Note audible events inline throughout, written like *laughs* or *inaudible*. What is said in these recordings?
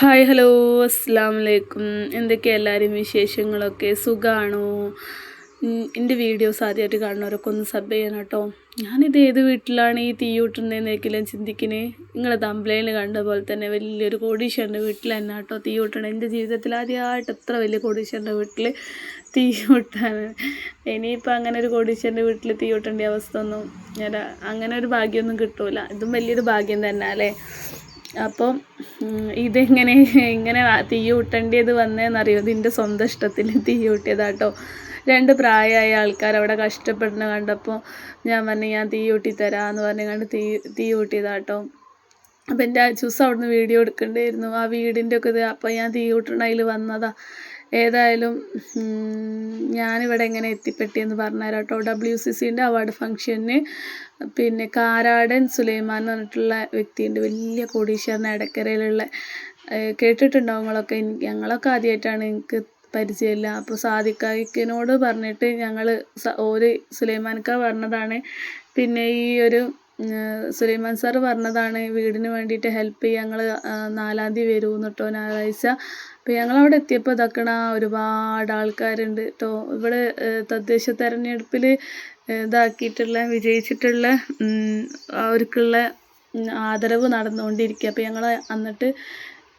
Hi hello അസ്സാം വലൈക്കും എന്തൊക്കെയാണ് എല്ലാവരും വിശേഷങ്ങളൊക്കെ സുഖമാണോ എന്റെ വീഡിയോസ് ആദ്യമായിട്ട് കാണുന്നവരൊക്കെ ഒന്ന് സബ് ചെയ്യണം കേട്ടോ. ഞാനിത് ഏത് വീട്ടിലാണ് ഈ തീ കൂട്ടുന്നതെന്നൊക്കെല്ലാം ചിന്തിക്കണേ. നിങ്ങൾ തമ്പ്ലയിൽ കണ്ട പോലെ തന്നെ വലിയൊരു കോടീശ്വരന്റെ വീട്ടിൽ തന്നെ കേട്ടോ തീ കൂട്ടണം എന്റെ ജീവിതത്തിൽ ആദ്യമായിട്ട് എത്ര വലിയ കോടീശ്വരന്റെ വീട്ടിൽ തീ കൂട്ടാൻ ഇനിയിപ്പോൾ അങ്ങനെ ഒരു കോടീശ്വരന്റെ വീട്ടിൽ തീ കൂട്ടേണ്ട അവസ്ഥ ഒന്നും അങ്ങനെ ഒരു ഭാഗ്യമൊന്നും കിട്ടൂല. ഇതും വലിയൊരു ഭാഗ്യം തന്നെ അല്ലേ? അപ്പം ഇതെങ്ങനെ ഇങ്ങനെ തീ കൂട്ടേണ്ടത് വന്നതെന്നറിയോ ഇതിന്റെ സ്വന്തം ഇഷ്ടത്തിന് തീ കൂട്ടിയതാട്ടോ രണ്ട് പ്രായമായ ആൾക്കാർ അവിടെ കഷ്ടപ്പെടുന്ന കണ്ടപ്പോൾ ഞാൻ പറഞ്ഞു ഞാൻ തീ കൂട്ടി തരാമെന്ന് പറഞ്ഞു കണ്ട് തീ തീ അപ്പം എന്റെ ചൂസ് അവിടുന്ന് വീഡിയോ എടുക്കേണ്ടിയിരുന്നു. ആ വീടിന്റെ ഒക്കെ ഇത് അപ്പം ഞാൻ തീ കൂട്ടണ അതിൽ വന്നതാ. ഏതായാലും ഞാനിവിടെ എങ്ങനെ എത്തിപ്പെട്ടിയെന്ന് പറഞ്ഞുതരാം കേട്ടോ ഡബ്ല്യു സി സിന്റെ അവാർഡ് ഫംഗ്ഷന് പിന്നെ കാരാടൻ സുലൈമാൻ എന്ന് പറഞ്ഞിട്ടുള്ള വ്യക്തിയുണ്ട്. വലിയ കോടീശ്വരൻ ഇടക്കരയിലുള്ള കേട്ടിട്ടുണ്ടാവും നിങ്ങളൊക്കെ. ഞങ്ങളൊക്കെ ആദ്യമായിട്ടാണ് എനിക്ക് പരിചയമില്ല. അപ്പോൾ സാദിക്കായിക്കിനോട് പറഞ്ഞിട്ട് ഞങ്ങൾ ഒരു സുലൈമാൻക്ക പറഞ്ഞതാണ്. പിന്നെ ഈ ഒരു സുലൈമാൻ സാർ പറഞ്ഞതാണ് വീടിന് വേണ്ടിയിട്ട് ഹെൽപ്പ് ചെയ്യാൻ ഞങ്ങൾ നാലാം തീയതി വരുമെന്നിട്ടോ ഞായറാഴ്ച അപ്പോൾ ഞങ്ങളവിടെ എത്തിയപ്പോൾ ഇതാക്കണ ഒരുപാട് ആൾക്കാരുണ്ട്. കേട്ടോ ഇവിടെ തദ്ദേശ തെരഞ്ഞെടുപ്പിൽ ഇതാക്കിയിട്ടുള്ള വിജയിച്ചിട്ടുള്ള അവർക്കുള്ള ആദരവ് നടന്നുകൊണ്ടിരിക്കുക അപ്പോൾ ഞങ്ങൾ എന്നിട്ട്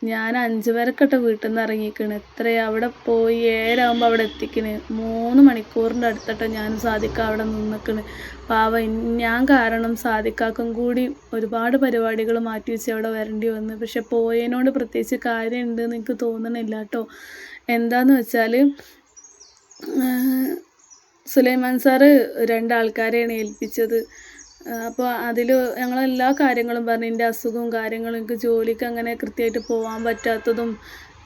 ഞാൻ അഞ്ച് പേരൊക്കെ വീട്ടിൽ നിന്ന് ഇറങ്ങിക്കണ് എത്രയാ? അവിടെ പോയി ഏഴാകുമ്പോൾ അവിടെ എത്തിക്കണ്. മൂന്ന് മണിക്കൂറിന്റെ അടുത്തട്ട ഞാൻ സാധിക്ക അവിടെ നിന്നിക്കണ്. പാവ ഞാൻ കാരണം സാധിക്കാക്കും കൂടി ഒരുപാട് പരിപാടികൾ മാറ്റി വെച്ച് അവിടെ വരേണ്ടി വന്നു. പക്ഷെ പോയതിനോട് പ്രത്യേകിച്ച് കാര്യമുണ്ടെന്ന് എനിക്ക് തോന്നണില്ല കേട്ടോ എന്താന്ന് വെച്ചാൽ സുലൈമാൻ സാറ് രണ്ടാൾക്കാരെയാണ് ഏൽപ്പിച്ചത്. അപ്പോൾ അതിൽ ഞങ്ങളെല്ലാ കാര്യങ്ങളും പറഞ്ഞു എന്റെ അസുഖവും കാര്യങ്ങളും എനിക്ക് ജോലിക്ക് അങ്ങനെ കൃത്യമായിട്ട് പോകാൻ പറ്റാത്തതും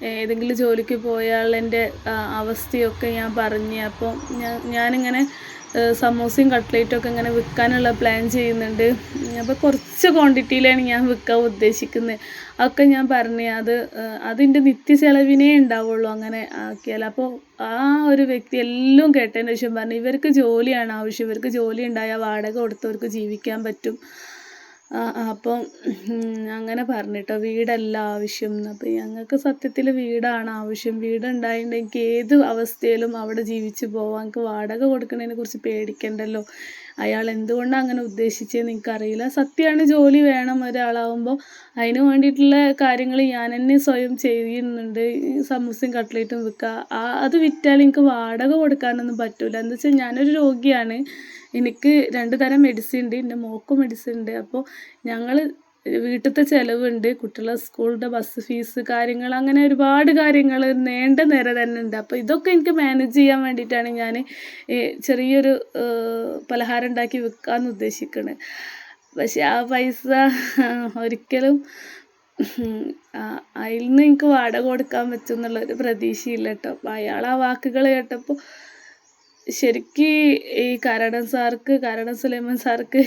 ഏതെങ്കിലും ജോലിക്ക് പോയാൽ എന്റെ അവസ്ഥയൊക്കെ ഞാൻ പറഞ്ഞു അപ്പോൾ ഞാൻ ഞാനിങ്ങനെ സമോസയും കട്ട്ലേറ്റും ഒക്കെ ഇങ്ങനെ വിൽക്കാനുള്ള പ്ലാൻ ചെയ്യുന്നുണ്ട്. അപ്പോൾ കുറച്ച് ക്വാണ്ടിറ്റിയിലാണ് ഞാൻ വിൽക്കാൻ ഉദ്ദേശിക്കുന്നത്. അതൊക്കെ ഞാൻ പറഞ്ഞു അത് അതിന്റെ നിത്യ ചെലവിനേ ഉണ്ടാവുള്ളൂ അങ്ങനെ ആക്കിയാൽ. അപ്പോൾ ആ ഒരു വ്യക്തി എല്ലാം കേട്ടതിന് ശേഷം പറഞ്ഞു ഇവർക്ക് ജോലിയാണ് ആവശ്യം ഇവർക്ക് ജോലി ഉണ്ടായാൽ വാടക കൊടുത്തവർക്ക് ജീവിക്കാൻ പറ്റും. അപ്പം അങ്ങനെ പറഞ്ഞിട്ടോ വീടല്ല ആവശ്യം. എന്ന് അപ്പം ഞങ്ങൾക്ക് സത്യത്തിൽ വീടാണ് ആവശ്യം. വീടുണ്ടായിട്ടുണ്ടെങ്കിൽ ഏത് അവസ്ഥയിലും അവിടെ ജീവിച്ചു പോവാം. എനിക്ക് വാടക കൊടുക്കുന്നതിനെ കുറിച്ച് പേടിക്കണ്ടല്ലോ. അയാൾ എന്തുകൊണ്ടാണ് അങ്ങനെ ഉദ്ദേശിച്ചതെന്ന് എനിക്കറിയില്ല. സത്യമാണ് ജോലി വേണം ഒരാളാവുമ്പോൾ അതിന് വേണ്ടിയിട്ടുള്ള കാര്യങ്ങൾ ഞാൻ തന്നെ സ്വയം ചെയ്യുന്നുണ്ട്. സമൂസയും കട്ട്ലേറ്റും വിൽക്കുക ആ അത് വിറ്റാൽ എനിക്ക് വാടക കൊടുക്കാനൊന്നും പറ്റില്ല എന്താ വെച്ചാൽ ഞാനൊരു രോഗിയാണ്. എനിക്ക് രണ്ട് തരം മെഡിസിൻ ഉണ്ട്. എന്റെ മോക്കും മെഡിസിൻ ഉണ്ട്. അപ്പോൾ ഞങ്ങൾ വീട്ടിലത്തെ ചിലവുണ്ട്. കുട്ടികളെ സ്കൂളിന്റെ ബസ് ഫീസ് കാര്യങ്ങൾ അങ്ങനെ ഒരുപാട് കാര്യങ്ങൾ നേണ്ട നേരെ തന്നെ ഉണ്ട്. അപ്പോൾ ഇതൊക്കെ എനിക്ക് മാനേജ് ചെയ്യാൻ വേണ്ടിയിട്ടാണ് ഞാൻ ചെറിയൊരു പലഹാരം ഉണ്ടാക്കി വിൽക്കാമെന്ന് ഉദ്ദേശിക്കുന്നത് പക്ഷെ ആ പൈസ ഒരിക്കലും അതിൽ നിന്ന് എനിക്ക് വാടക കൊടുക്കാൻ പറ്റും എന്നുള്ളൊരു പ്രതീക്ഷയില്ല കേട്ടോ. അപ്പോൾ അയാൾ ആ വാക്കുകൾ കേട്ടപ്പോൾ ശരിക്ക് ഈ കരണൻ സാർക്ക് കരണൻ സുലൈമാൻ സാർക്ക്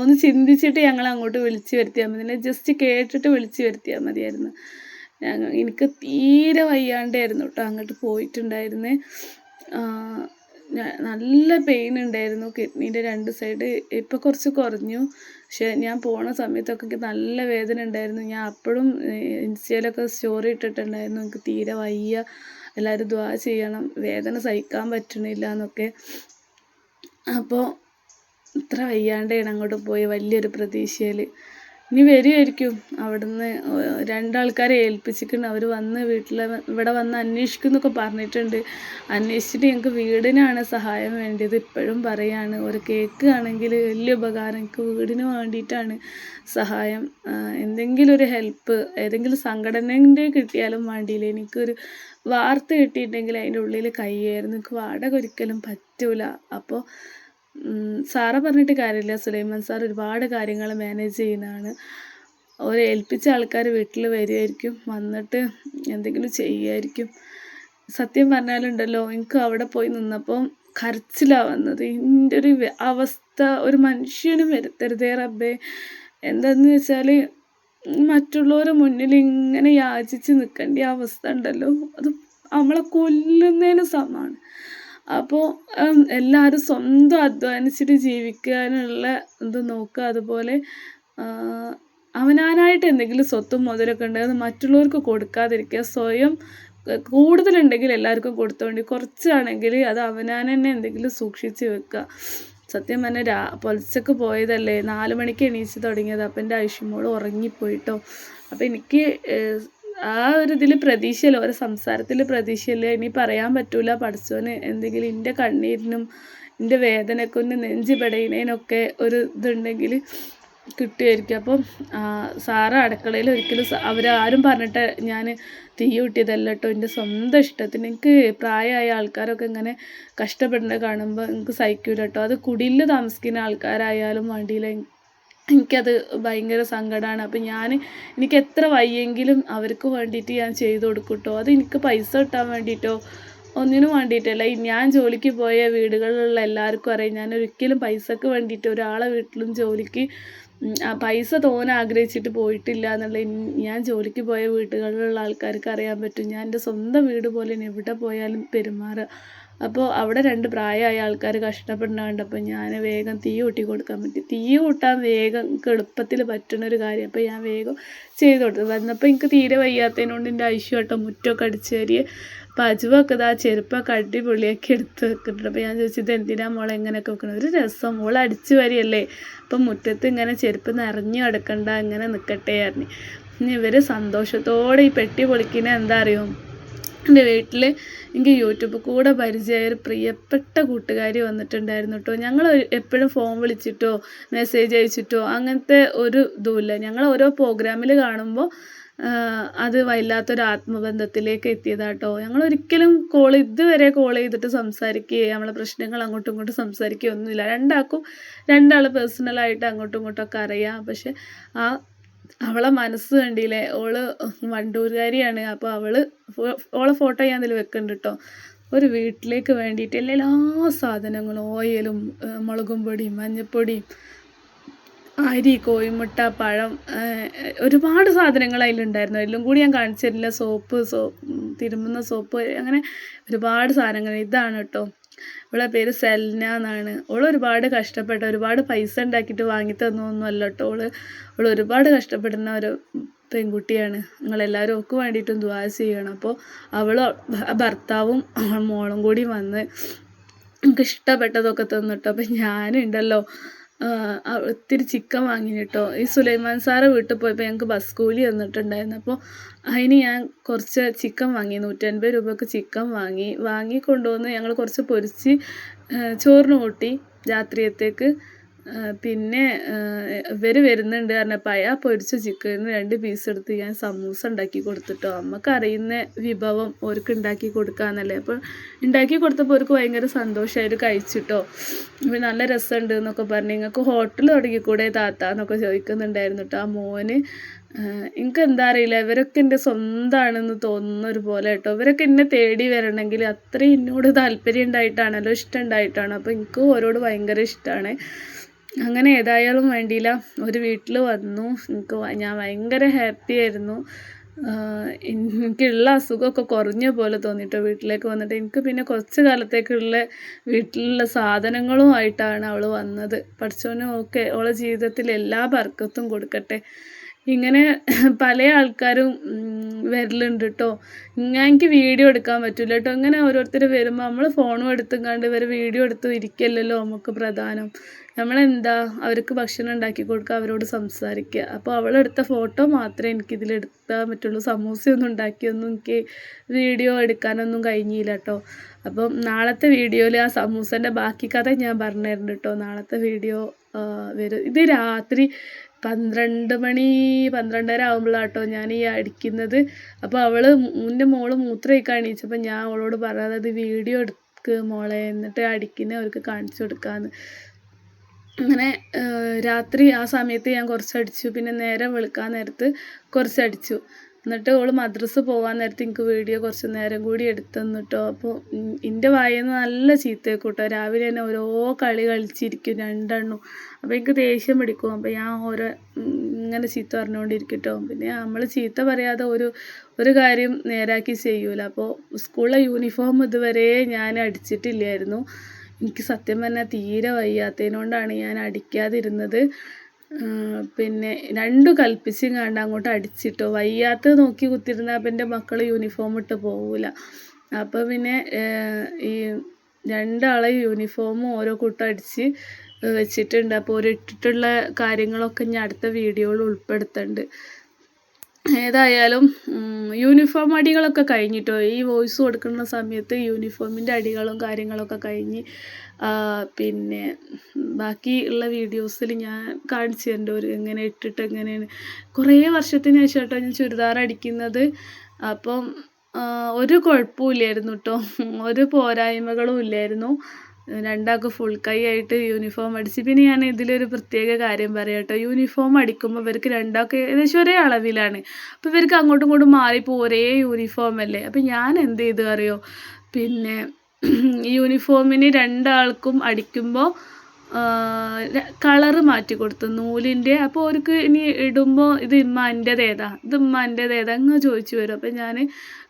ഒന്ന് ചിന്തിച്ചിട്ട് ഞങ്ങൾ അങ്ങോട്ട് വിളിച്ചു വരുത്തിയാൽ മതി. ജസ്റ്റ് കേട്ടിട്ട് വിളിച്ചു വരുത്തിയാൽ മതിയായിരുന്നു. ഞങ്ങൾ എനിക്ക് തീരെ വയ്യാണ്ടായിരുന്നു കേട്ടോ അങ്ങോട്ട് പോയിട്ടുണ്ടായിരുന്നു. നല്ല പെയിൻ ഉണ്ടായിരുന്നു കിഡ്നീന്റെ രണ്ട് സൈഡ് ഇപ്പോൾ കുറച്ച് കുറഞ്ഞു. പക്ഷേ ഞാൻ പോണ സമയത്തൊക്കെ എനിക്ക് നല്ല വേദന ഉണ്ടായിരുന്നു. ഞാൻ അപ്പോഴും ഇൻസ്റ്റയിലൊക്കെ സ്റ്റോറി ഇട്ടിട്ടുണ്ടായിരുന്നു. എനിക്ക് തീരെ വയ്യ. എല്ലാവരും ദ്വാ ചെയ്യണം. വേദന സഹിക്കാൻ പറ്റണില്ല എന്നൊക്കെ അപ്പോൾ ഇത്ര വയ്യാണ്ടാണ് അങ്ങോട്ട് പോയി. വലിയൊരു പ്രതീക്ഷയിൽ ഇനി വരുമായിരിക്കും അവിടുന്ന് രണ്ടാൾക്കാരെ ഏൽപ്പിച്ചിട്ടുണ്ട്. അവർ വന്ന് വീട്ടിൽ ഇവിടെ വന്ന് അന്വേഷിക്കും എന്നൊക്കെ പറഞ്ഞിട്ടുണ്ട്. അന്വേഷിച്ചിട്ട് ഞങ്ങൾക്ക് വീടിനാണ് സഹായം വേണ്ടത് ഇപ്പോഴും പറയാണ്. ഒരു കേക്ക് ആണെങ്കിൽ വലിയ ഉപകാരം. എനിക്ക് വീടിന് വേണ്ടിയിട്ടാണ് സഹായം. എന്തെങ്കിലും ഒരു ഹെൽപ്പ് ഏതെങ്കിലും സംഘടനേന്റെ കിട്ടിയാലും വേണ്ടിയില്ല. എനിക്കൊരു വാർത്ത കിട്ടിയിട്ടുണ്ടെങ്കിൽ അതിന്റെ ഉള്ളിൽ കയ്യായിരുന്നു എനിക്ക് വാടക ഒരിക്കലും പറ്റൂല. അപ്പോൾ സാറെ പറഞ്ഞിട്ട് കാര്യമില്ല. സുലൈമാൻ സാർ ഒരുപാട് കാര്യങ്ങൾ മാനേജ് ചെയ്യുന്നതാണ്. അവരെ ഏൽപ്പിച്ച ആൾക്കാർ വീട്ടിൽ വരുമായിരിക്കും വന്നിട്ട് എന്തെങ്കിലും ചെയ്യുമായിരിക്കും സത്യം പറഞ്ഞാലുണ്ടല്ലോ എനിക്ക് അവിടെ പോയി നിന്നപ്പോൾ കരച്ചിലാണ് വന്നത്. എന്റെ ഒരു അവസ്ഥ ഒരു മനുഷ്യനും വരുത്തരുതേ റബ്ബേ. എന്താന്ന് വെച്ചാൽ മറ്റുള്ളവരെ മുന്നിൽ ഇങ്ങനെ യാചിച്ച് നിൽക്കേണ്ട അവസ്ഥ ഉണ്ടല്ലോ. അത് നമ്മളെ കൊല്ലുന്നതിന് സമമാണ് അപ്പോൾ എല്ലാവരും സ്വന്തം അധ്വാനിച്ചിട്ട് ജീവിക്കാനുള്ള ഇത് നോക്കുക. അതുപോലെ അവനാനായിട്ട് എന്തെങ്കിലും സ്വത്തും മുതലൊക്കെ ഉണ്ടെങ്കിൽ മറ്റുള്ളവർക്ക് കൊടുക്കാതിരിക്കുക. സ്വയം കൂടുതലുണ്ടെങ്കിൽ എല്ലാവർക്കും കൊടുത്തോണ്ടി കുറച്ചാണെങ്കിൽ അത് അവനാൻ തന്നെ എന്തെങ്കിലും സൂക്ഷിച്ച് വെക്കുക. സത്യം പറഞ്ഞാൽ രാ പൊലച്ചക്ക് പോയതല്ലേ? നാല് മണിക്ക് എണീച്ച് തുടങ്ങിയത്. അപ്പം എന്റെ ഐഷുമോൾ ഉറങ്ങിപ്പോയിട്ടോ. അപ്പം എനിക്ക് ആ ഒരു ഇതിൽ പ്രതീക്ഷയില്ല? ഓരോ സംസാരത്തിൽ പ്രതീക്ഷയില്ല? ഇനി പറയാൻ പറ്റൂല. പഠിച്ചോന് എന്തെങ്കിലും എന്റെ കണ്ണീരിനും എന്റെ വേദനക്കൊന്ന് നെഞ്ച് പെടയുന്നതിനൊക്കെ ഒരു ഇതുണ്ടെങ്കിൽ കിട്ടുമായിരിക്കും അപ്പം സാറ് അടുക്കളയിൽ ഒരിക്കലും അവരാരും പറഞ്ഞിട്ട് ഞാൻ തീ കൂട്ടിയതല്ല കേട്ടോ എന്റെ സ്വന്തം ഇഷ്ടത്തിന് എനിക്ക് പ്രായമായ ആൾക്കാരൊക്കെ ഇങ്ങനെ കഷ്ടപ്പെടുന്നത് കാണുമ്പോൾ എനിക്ക് സഹിക്കൂല കേട്ടോ അത് കുടിയിൽ താമസിക്കുന്ന ആൾക്കാരായാലും വണ്ടിയിൽ എനിക്കത് ഭയങ്കര സങ്കടമാണ് അപ്പം ഞാൻ എനിക്ക് എത്ര വയ്യെങ്കിലും അവർക്ക് വേണ്ടിയിട്ട് ഞാൻ ചെയ്ത് കൊടുക്കും കേട്ടോ അത് എനിക്ക് പൈസ കിട്ടാൻ വേണ്ടിയിട്ടോ ഒന്നിനും വേണ്ടിയിട്ടല്ല. ഞാൻ ജോലിക്ക് പോയ വീടുകളിലുള്ള എല്ലാവർക്കും അറിയാം. ഞാൻ ഒരിക്കലും പൈസക്ക് വേണ്ടിയിട്ട് ഒരാളെ വീട്ടിലും ജോലിക്ക് പൈസ തോനെ ആഗ്രഹിച്ചിട്ട് പോയിട്ടില്ല എന്നുള്ള ഞാൻ ജോലിക്ക് പോയ വീടുകളിലുള്ള ആൾക്കാർക്ക് അറിയാൻ പറ്റും. ഞാൻ എന്റെ സ്വന്തം വീട് പോലെ എവിടെ പോയാലും പെരുമാറുക. അപ്പോൾ അവിടെ രണ്ട് പ്രായമായ ആൾക്കാർ കഷ്ടപ്പെടുന്ന കണ്ടപ്പോൾ ഞാൻ വേഗം തീ കൂട്ടി കൊടുക്കാൻ പറ്റി. തീ കൂട്ടാൻ വേഗം എളുപ്പത്തിൽ പറ്റുന്ന ഒരു കാര്യം. അപ്പോൾ ഞാൻ വേഗം ചെയ്ത് കൊടുത്തു. വന്നപ്പോൾ എനിക്ക് തീരെ വയ്യാത്തതിനോണ്ട് എന്റെ ഐശ്വട്ടം മുറ്റമൊക്കെ അടിച്ച് കയറി പജുവൊക്കെ ഇതാ ചെരുപ്പൊക്കെ അടിപൊളിയൊക്കെ എടുത്ത് വെക്കുന്നുണ്ട് അപ്പോൾ ഞാൻ ചോദിച്ചു ഇത് എന്തിനാ മോളെ എങ്ങനെയൊക്കെ വെക്കണം ഒരു രസം. മോൾ അടിച്ച് വരികയല്ലേ അപ്പം മുറ്റത്ത് ഇങ്ങനെ ചെരുപ്പ് നിറഞ്ഞു കിടക്കണ്ട ഇങ്ങനെ നിൽക്കട്ടെ ആയിരുന്നു ഇവർ സന്തോഷത്തോടെ ഈ പെട്ടി പൊളിക്കുന്നത് എന്താ അറിയോ? എന്റെ വീട്ടിൽ എനിക്ക് യൂട്യൂബ് കൂടെ പരിചയമായ ഒരു പ്രിയപ്പെട്ട കൂട്ടുകാരി വന്നിട്ടുണ്ടായിരുന്നു കേട്ടോ. ഞങ്ങൾ എപ്പോഴും ഫോൺ വിളിച്ചിട്ടോ മെസ്സേജ് അയച്ചിട്ടോ അങ്ങനത്തെ ഒരു ഇതുമില്ല. ഞങ്ങൾ ഓരോ പ്രോഗ്രാമിൽ കാണുമ്പോൾ അത് വല്ലാത്തൊരു ആത്മബന്ധത്തിലേക്ക് എത്തിയതാട്ടോ ഞങ്ങൾ ഒരിക്കലും കോൾ ഇതുവരെ കോൾ ചെയ്തിട്ട് സംസാരിക്കുകയോ നമ്മളെ പ്രശ്നങ്ങൾ അങ്ങോട്ടും ഇങ്ങോട്ടും സംസാരിക്കുകയോ ഒന്നുമില്ല. രണ്ടാൾക്കും രണ്ടാൾ പേഴ്സണലായിട്ട് അങ്ങോട്ടും ഇങ്ങോട്ടും ഒക്കെ അറിയാം. പക്ഷെ ആ അവളെ മനസ്സ് കണ്ടില്ലേ? ഓൾ വണ്ടൂരുകാരിയാണ് അപ്പോൾ അവൾ ഓളെ ഫോട്ടോ ഞാൻ അതിൽ വെക്കുന്നുണ്ട് കേട്ടോ ഒരു വീട്ടിലേക്ക് വേണ്ടിയിട്ട് എല്ലാ സാധനങ്ങളും ഓയിലും മുളകും പൊടിയും മഞ്ഞൾപ്പൊടിയും അരി കോഴിമുട്ട പഴം ഒരുപാട് സാധനങ്ങൾ അതിലുണ്ടായിരുന്നു. അതിലും കൂടി ഞാൻ കാണിച്ചു തരില്ല. സോപ്പ് സോ തിരുമുന്ന സോപ്പ് അങ്ങനെ ഒരുപാട് സാധനങ്ങൾ ഇതാണ് കേട്ടോ ഇവളെ പേര് സെൽന എന്നാണ്. ഓൾ ഒരുപാട് കഷ്ടപ്പെട്ട ഒരുപാട് പൈസ ഉണ്ടാക്കിയിട്ട് വാങ്ങി തന്നൊന്നും അല്ല കേട്ടോ ഓൾ. ഓൾ ഒരുപാട് കഷ്ടപ്പെടുന്ന ഒരു പെൺകുട്ടിയാണ്. നിങ്ങളെല്ലാവരും ഒക്കെ വേണ്ടിയിട്ടും ദ്വാ ചെയ്യണം. അപ്പോൾ അവൾ ഭർത്താവും മോളും കൂടി വന്ന് എനിക്ക് ഇഷ്ടപ്പെട്ടതൊക്കെ തന്നിട്ടോ അപ്പം ഞാനുണ്ടല്ലോ. ഒത്തിരി ചിക്കൻ വാങ്ങി ഈ സുലൈമാൻ സാറ് വീട്ടിൽ പോയപ്പോൾ ഞങ്ങൾക്ക് ബസ് കൂലി തന്നിട്ടുണ്ടായിരുന്നു. അപ്പോൾ അതിന് ഞാൻ കുറച്ച് ചിക്കൻ വാങ്ങി നൂറ്റൻപത് രൂപക്ക് ചിക്കൻ വാങ്ങി. വാങ്ങി കൊണ്ടുവന്ന് ഞങ്ങൾ കുറച്ച് പൊരിച്ച് ചോറിന് കൂട്ടി രാത്രിയത്തേക്ക് പിന്നെ ഇവർ വരുന്നുണ്ട് പറഞ്ഞപ്പോൾ അയാ പൊരിച്ച ചിക്കനിന്ന് രണ്ട് പീസ് എടുത്ത് ഞാൻ സമൂസ ഉണ്ടാക്കി കൊടുത്തിട്ടോ. അറിയുന്ന വിഭവം ഓർക്ക് ഉണ്ടാക്കി കൊടുക്കാന്നല്ലേ. അപ്പോൾ ഉണ്ടാക്കി കൊടുത്തപ്പോൾ അവർക്ക് ഭയങ്കര സന്തോഷമായിട്ട് കഴിച്ചിട്ടോ. അപ്പോൾ നല്ല രസമുണ്ട് എന്നൊക്കെ പറഞ്ഞ് നിങ്ങൾക്ക് ഹോട്ടൽ തുടങ്ങിക്കൂടെ താത്ത എന്നൊക്കെ ചോദിക്കുന്നുണ്ടായിരുന്നു കേട്ടോ ആ മോന് എനിക്ക് എന്താ അറിയില്ല. ഇവരൊക്കെ എന്റെ സ്വന്തമാണെന്ന് തോന്നുന്ന ഒരു പോലെ കേട്ടോ ഇവരൊക്കെ എന്നെ തേടി വരണമെങ്കിൽ അത്രയും എന്നോട് താല്പര്യം ഉണ്ടായിട്ടാണല്ലോ ഇഷ്ടം ഉണ്ടായിട്ടാണ്? അപ്പോൾ എനിക്ക് ഓരോട് ഭയങ്കര ഇഷ്ടമാണ് അങ്ങനെ ഏതായാലും വേണ്ടിയില്ല. ഒരു വീട്ടിൽ വന്നു. എനിക്ക് ഞാൻ ഭയങ്കര ഹാപ്പി ആയിരുന്നു. എനിക്കുള്ള അസുഖമൊക്കെ കുറഞ്ഞ പോലെ തോന്നിട്ടോ വീട്ടിലേക്ക് വന്നിട്ട്. എനിക്ക് പിന്നെ കുറച്ച് കാലത്തേക്കുള്ള വീട്ടിലുള്ള സാധനങ്ങളും ആയിട്ടാണ് അവൾ വന്നത്. പഠിച്ചോനും ഓക്കെ. അവളെ ജീവിതത്തിൽ എല്ലാ ബർക്കത്തും കൊടുക്കട്ടെ. ഇങ്ങനെ *laughs* പല ആൾക്കാരും വരലുണ്ട് കേട്ടോ ഞാൻ എനിക്ക് വീഡിയോ എടുക്കാൻ പറ്റില്ല കേട്ടോ ഇങ്ങനെ ഓരോരുത്തർ വരുമ്പോൾ നമ്മൾ ഫോണും എടുത്തും കണ്ട് ഇവർ വീഡിയോ എടുത്ത് ഇരിക്കല്ലല്ലോ നമുക്ക് പ്രധാനം. നമ്മളെന്താ അവർക്ക് ഭക്ഷണം ഉണ്ടാക്കി കൊടുക്കുക അവരോട് സംസാരിക്കുക അപ്പോൾ അവളെടുത്ത ഫോട്ടോ മാത്രമേ എനിക്കിതിൽ എടുക്കാൻ പറ്റുള്ളൂ. സമൂസയൊന്നും ഉണ്ടാക്കിയൊന്നും എനിക്ക് വീഡിയോ എടുക്കാനൊന്നും കഴിഞ്ഞില്ല കേട്ടോ അപ്പം നാളത്തെ വീഡിയോയിൽ ആ സമൂസന്റെ ബാക്കി കഥ ഞാൻ പറഞ്ഞു തരുന്നുണ്ട് കേട്ടോ നാളത്തെ വീഡിയോ വരും. ഇത് രാത്രി പന്ത്രണ്ട് മണി പന്ത്രണ്ടര ആകുമ്പോഴാട്ടോ ഞാൻ ഈ അടിക്കുന്നത്. അപ്പോൾ അവൾ എന്റെ മോൾ മൂത്രം കാണിച്ചപ്പോൾ ഞാൻ അവളോട് പറഞ്ഞത് അത് വീഡിയോ എടുക്ക് മോളെ എന്നിട്ട് അടിക്കുന്ന അവർക്ക് കാണിച്ചു കൊടുക്കാമെന്ന് അങ്ങനെ രാത്രി ആ സമയത്ത് ഞാൻ കുറച്ച് അടിച്ചു പിന്നെ നേരെ വെളുക്കാൻ നേരത്ത് കുറച്ച് അടിച്ചു എന്നിട്ട് ഓൾ മദ്രസ് പോകാൻ നേരത്ത് എനിക്ക് വീഡിയോ കുറച്ച് നേരം കൂടി എടുത്തു തന്നിട്ടോ അപ്പോൾ എന്റെ വായന്ന് നല്ല ചീത്ത കൂട്ടോ രാവിലെ തന്നെ ഓരോ കളി കളിച്ചിരിക്കും രണ്ടെണ്ണം. അപ്പോൾ എനിക്ക് ദേഷ്യം പിടിക്കും. അപ്പോൾ ഞാൻ ഓരോ ഇങ്ങനെ ചീത്ത പറഞ്ഞുകൊണ്ടിരിക്കട്ടോ പിന്നെ നമ്മൾ ചീത്ത പറയാതെ ഒരു ഒരു കാര്യം നേരാക്കി ചെയ്യൂല. അപ്പോൾ സ്കൂളിലെ യൂണിഫോം ഇതുവരെ ഞാൻ അടിച്ചിട്ടില്ലായിരുന്നു. എനിക്ക് സത്യം പറഞ്ഞാൽ തീരെ വയ്യാത്തതിനോണ്ടാണ് ഞാൻ അടിക്കാതിരുന്നത്. പിന്നെ രണ്ടു കൽപ്പിച്ചും കണ്ട് അങ്ങോട്ട് അടിച്ചിട്ടോ. വയ്യാത്ത നോക്കി കുത്തിരുന്നാൽ എന്റെ മക്കൾ യൂണിഫോം ഇട്ട് പോവില്ല അപ്പോൾ പിന്നെ ഈ രണ്ടാളെ യൂണിഫോമും ഓരോ കൂട്ടം അടിച്ച് വെച്ചിട്ടുണ്ട്. അപ്പോൾ ഒരു ഇട്ടിട്ടുള്ള കാര്യങ്ങളൊക്കെ ഞാൻ അടുത്ത വീഡിയോയിൽ ഉൾപ്പെടുത്തുന്നുണ്ട് ഏതായാലും യൂണിഫോം അടികളൊക്കെ കഴിഞ്ഞിട്ടോ? ഈ വോയിസ് കൊടുക്കുന്ന സമയത്ത് യൂണിഫോമിന്റെ അടികളും കാര്യങ്ങളൊക്കെ കഴിഞ്ഞ് പിന്നെ ബാക്കി ഉള്ള വീഡിയോസിൽ ഞാൻ കാണിച്ചു തരുന്നുണ്ട് ഒരു എങ്ങനെ ഇട്ടിട്ട് എങ്ങനെയാണ്. കുറേ വർഷത്തിന് ശേഷം കേട്ടോ ഞാൻ ചുരിദാർ അടിക്കുന്നത്. അപ്പം ഒരു കുഴപ്പമില്ലായിരുന്നു കേട്ടോ ഒരു പോരായ്മകളും ഇല്ലായിരുന്നു. രണ്ടാൾക്ക് ഫുൾ കൈ ആയിട്ട് യൂണിഫോം അടിച്ച്. പിന്നെ ഞാൻ ഇതിലൊരു പ്രത്യേക കാര്യം പറയാട്ടോ യൂണിഫോം അടിക്കുമ്പോൾ ഇവർക്ക് രണ്ടാൾക്ക് ഏകദേശം ഒരേ അളവിലാണ്. അപ്പോൾ ഇവർക്ക് അങ്ങോട്ടും ഇങ്ങോട്ടും മാറിപ്പോൾ ഒരേ യൂണിഫോം അല്ലേ? അപ്പോൾ ഞാൻ എന്ത് ചെയ്തു അറിയോ? പിന്നെ യൂണിഫോമിന് രണ്ടാൾക്കും അടിക്കുമ്പോൾ കളറ് മാറ്റി കൊടുത്തു. നൂലിന്റെ അപ്പോൾ അവർക്ക് ഇനി ഇടുമ്പോൾ ഇത് ഇമ്മാന്റേത് ഏതാ ഇത് ഇമ്മാന്റേത് ഏതാ അങ്ങ് ചോദിച്ചു വരും. അപ്പോൾ ഞാൻ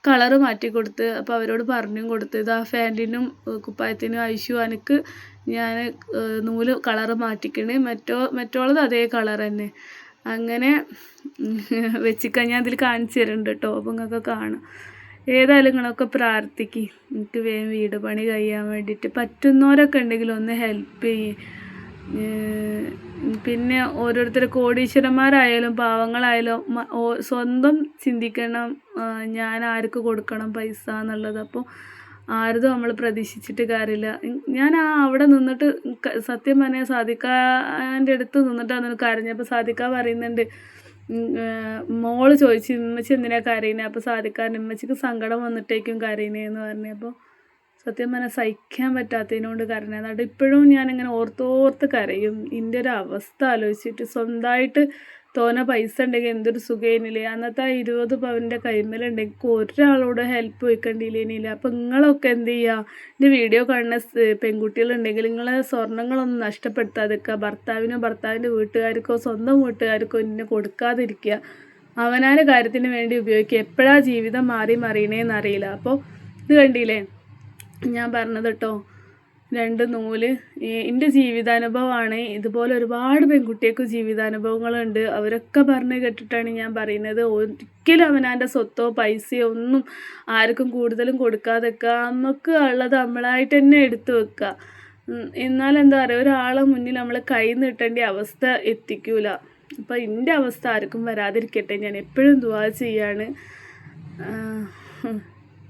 കളറ് മാറ്റി കൊടുത്ത് അപ്പോൾ അവരോട് പറഞ്ഞും കൊടുത്ത്. ഇത് ആ ഫാന്റിനും കുപ്പായത്തിനും ഐശു എനിക്ക് ഞാൻ നൂൽ കളറ് മാറ്റിക്കണേ. മറ്റോ മറ്റോളത് അതേ കളർ തന്നെ. അങ്ങനെ വെച്ചിക്കാൻ ഞാൻ അതിൽ കാണിച്ചു തരുന്നുണ്ട് കേട്ടോ. അപ്പോൾ നിങ്ങൾക്ക് കാണാം. ഏതായാലും നിങ്ങളൊക്കെ പ്രാർത്ഥിക്കും. എനിക്ക് വേഗം വീട് പണി കഴിയാൻ വേണ്ടിയിട്ട് പറ്റുന്നവരൊക്കെ ഉണ്ടെങ്കിൽ ഒന്ന് ഹെൽപ്പ് ചെയ്യും. പിന്നെ ഓരോരുത്തർ കോടീശ്വരന്മാരായാലും പാവങ്ങളായാലും സ്വന്തം ചിന്തിക്കണം. ഞാൻ ആർക്ക് കൊടുക്കണം പൈസ എന്നുള്ളത്. അപ്പോൾ ആരതും നമ്മൾ പ്രതീക്ഷിച്ചിട്ട് കാര്യമില്ല. ഞാൻ ആ അവിടെ നിന്നിട്ട് സത്യം പറഞ്ഞാൽ സാധിക്കാന്റെ അടുത്ത് നിന്നിട്ടാണ് കരഞ്ഞപ്പോൾ സാധിക്കാൻ പറയുന്നുണ്ട് മോൾ ചോദിച്ചു ഉമ്മച്ചി എന്തിനാ കരയുന്നത് അപ്പോൾ സാധിക്കാരൻ ഉമ്മച്ചിക്ക് സങ്കടം വന്നിട്ടേക്കും കരയുന്നതെന്ന് പറഞ്ഞപ്പോൾ സത്യം പറഞ്ഞാൽ സഹിക്കാൻ പറ്റാത്തതിനോണ്ട് കരഞ്ഞത്. അതുകൊണ്ട് ഇപ്പോഴും ഞാനിങ്ങനെ ഓർത്തോർത്ത് കരയും. ഇതിന്റെ ഒരു അവസ്ഥ ആലോചിച്ചിട്ട് സ്വന്തമായിട്ട് തോന പൈസ ഉണ്ടെങ്കിൽ എന്തൊരു സുഖേനില്ലേ? അന്നത്തെ ആ ഇരുപത് പവന്റെ കൈമലുണ്ടെങ്കിൽ ഒരാളോട് ഹെൽപ്പ് വയ്ക്കേണ്ടിയില്ലേനില്ല അപ്പം നിങ്ങളൊക്കെ എന്ത് ചെയ്യുക എന്റെ വീഡിയോ കാണുന്ന പെൺകുട്ടികളുണ്ടെങ്കിൽ നിങ്ങളെ സ്വർണങ്ങളൊന്നും നഷ്ടപ്പെടുത്താതിരിക്കുക. ഭർത്താവിനോ ഭർത്താവിന്റെ വീട്ടുകാർക്കോ സ്വന്തം വീട്ടുകാർക്കോ ഇന്നെ കൊടുക്കാതിരിക്കുക. അവനാന്റെ കാര്യത്തിന് വേണ്ടി ഉപയോഗിക്കുക. എപ്പോഴാണ് ജീവിതം മാറി മറിയണേന്ന് അറിയില്ല. അപ്പോൾ ഇത് കണ്ടില്ലേ? ഞാൻ പറഞ്ഞത് കേട്ടോ. രണ്ട് നൂൽ. എന്റെ ജീവിതാനുഭവമാണ്. ഇതുപോലെ ഒരുപാട് പെൺകുട്ടികൾക്ക് ജീവിതാനുഭവങ്ങളുണ്ട്. അവരൊക്കെ പറഞ്ഞ് കേട്ടിട്ടാണ് ഞാൻ പറയുന്നത്. ഒരിക്കലും അവനാന്റെ സ്വത്തോ പൈസയോ ഒന്നും ആർക്കും കൂടുതലും കൊടുക്കാതെ വെക്കുക നമുക്ക് ഉള്ളത് നമ്മളായിട്ട് തന്നെ എടുത്തു വെക്കുക എന്നാൽ എന്താ പറയുക? ഒരാളെ മുന്നിൽ നമ്മൾ കൈ നീട്ടേണ്ട അവസ്ഥ എത്തിക്കൂല. അപ്പോൾ എന്റെ അവസ്ഥ ആർക്കും വരാതിരിക്കട്ടെ. ഞാൻ എപ്പോഴും ദുവാ ചെയ്യാണ്.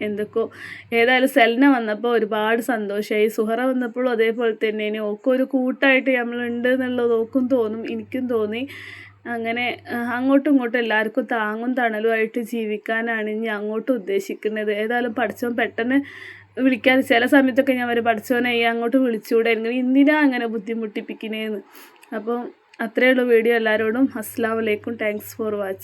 എന്തൊക്കെയോ ഏതായാലും സെൽന വന്നപ്പോൾ ഒരുപാട് സന്തോഷമായി സുഹറ വന്നപ്പോഴും അതേപോലെ തന്നെ. ഇനി ഓക്കെ ഒരു കൂട്ടായിട്ട് നമ്മളുണ്ട് എന്നുള്ളത് ഓക്കും തോന്നും എനിക്കും തോന്നി. അങ്ങനെ അങ്ങോട്ടും ഇങ്ങോട്ടും എല്ലാവർക്കും താങ്ങും തണലുമായിട്ട് ജീവിക്കാനാണ് ഇനി അങ്ങോട്ടും ഉദ്ദേശിക്കുന്നത്. ഏതായാലും പഠിച്ചവൻ പെട്ടെന്ന് വിളിക്കാൻ ചില സമയത്തൊക്കെ ഞാൻ വരെ പഠിച്ചവനെ അങ്ങോട്ട് വിളിച്ചുകൂടെ വിളിച്ചുകൂടായിരുന്നു എന്തിനാ അങ്ങനെ ബുദ്ധിമുട്ടിപ്പിക്കണേന്ന്? അപ്പോൾ അത്രയേ ഉള്ളൂ വീഡിയോ. എല്ലാവരോടും അസ്സാം വലൈക്കും താങ്ക്സ് ഫോർ വാച്ചിങ്